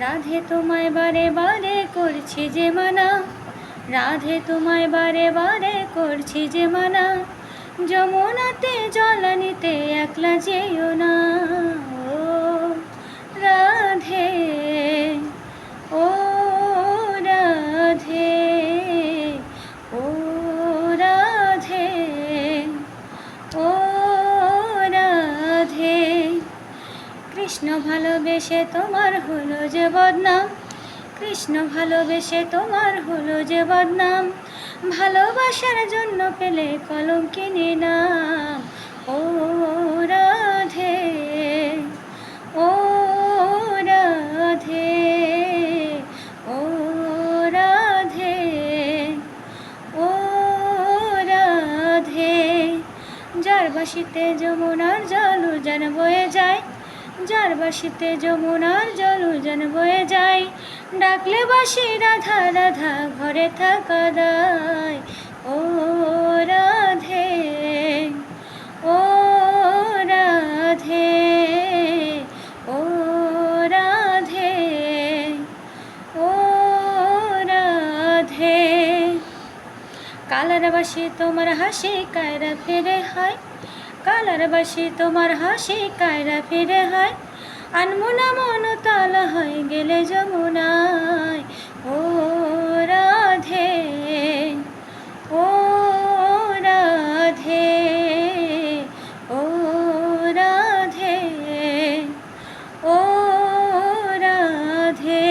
রাধে তোমায় বারে বারে করছি যে মানা। রাধে তোমায় বারে বারে করছি যে মানা। যমুনাতে জল নিতে একলা যেও না। কৃষ্ণ ভালোবেসে তোমার হলো যে বদনাম। কৃষ্ণ ভালোবেসে তোমার হলো যে বদনাম। ভালোবাসার জন্য পেলে কলম কলঙ্কিনী নাম। ও রাধে ও রাধে ও রাধে ও রাধে। যার বাসিতে যমুনার জল যেন বয়ে যায়। যার বাসিতে যমুনার জল উজান বয়ে যায়, ডাকলে বাসি রাধা রাধা ঘরে থাকা দায়। ও রাধে ও রাধে ও রাধে ও রাধে। কালার বাসি তোমার হাসি কায়রা ফিরে হয় কালার বাসি, তোমার হাসি কায়রা ফিরে হয়। আনমোনা মন তাল হয়ে, গেলে যমুনায়। ও রাধে ও রাধে ও রাধে ও রাধে।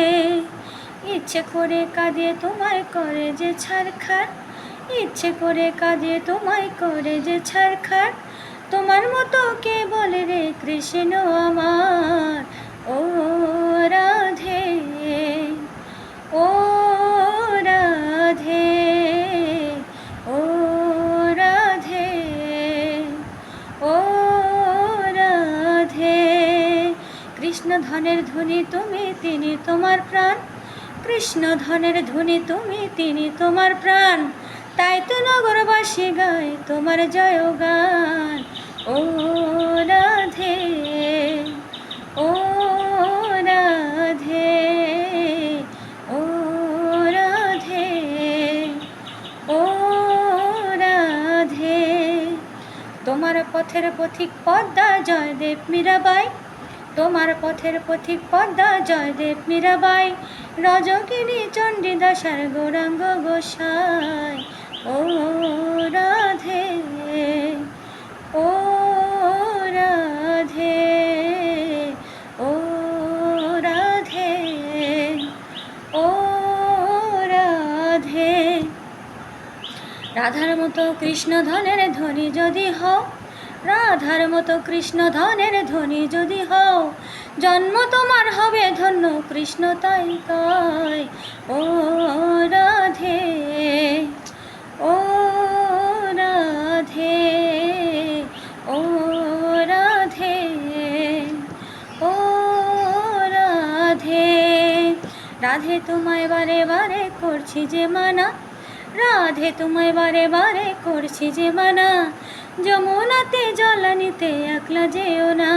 ইচ্ছে করে কাঁদে, তোমায় করে যে ছাড়খাড় ইচ্ছে করে কাঁদে, তোমায় করে যে ছাড়খাড় কৃষ্ণ আমার। ও রাধে ও রাধে ও রাধে ও রাধে। কৃষ্ণ ধনের ধ্বনি তুমি, তিনি তোমার প্রাণ। কৃষ্ণ ধনের ধ্বনি তুমি, তিনি তোমার প্রাণ। তাই তো নগরবাসী গায় তোমার জয় গান ও রাধে ও রাধে ও রাধে ও রাধে তোমার পথের পথিক পদ্মা জয়দেব মীরাবাই, তোমার পথের পথিক পদ্মা জয়দেব মীরাবাই, রজকিনী চণ্ডীদাসার গৌরাঙ্গ গোসাই ও রাধার মতো কৃষ্ণ ধনের ধ্বনি যদি হও, রাধার মতো কৃষ্ণ ধনের ধ্বনি যদি হও, জন্ম তোমার হবে ধন্য কৃষ্ণ তাই কয় ও রাধে ও রাধে ও রাধে ও রাধে। রাধে তোমায় বারে বারে করছি যে মানা রাধে তোমায় বারে বারে করছি যে মানা যমুনাতে জল নিতে একলা যেও না।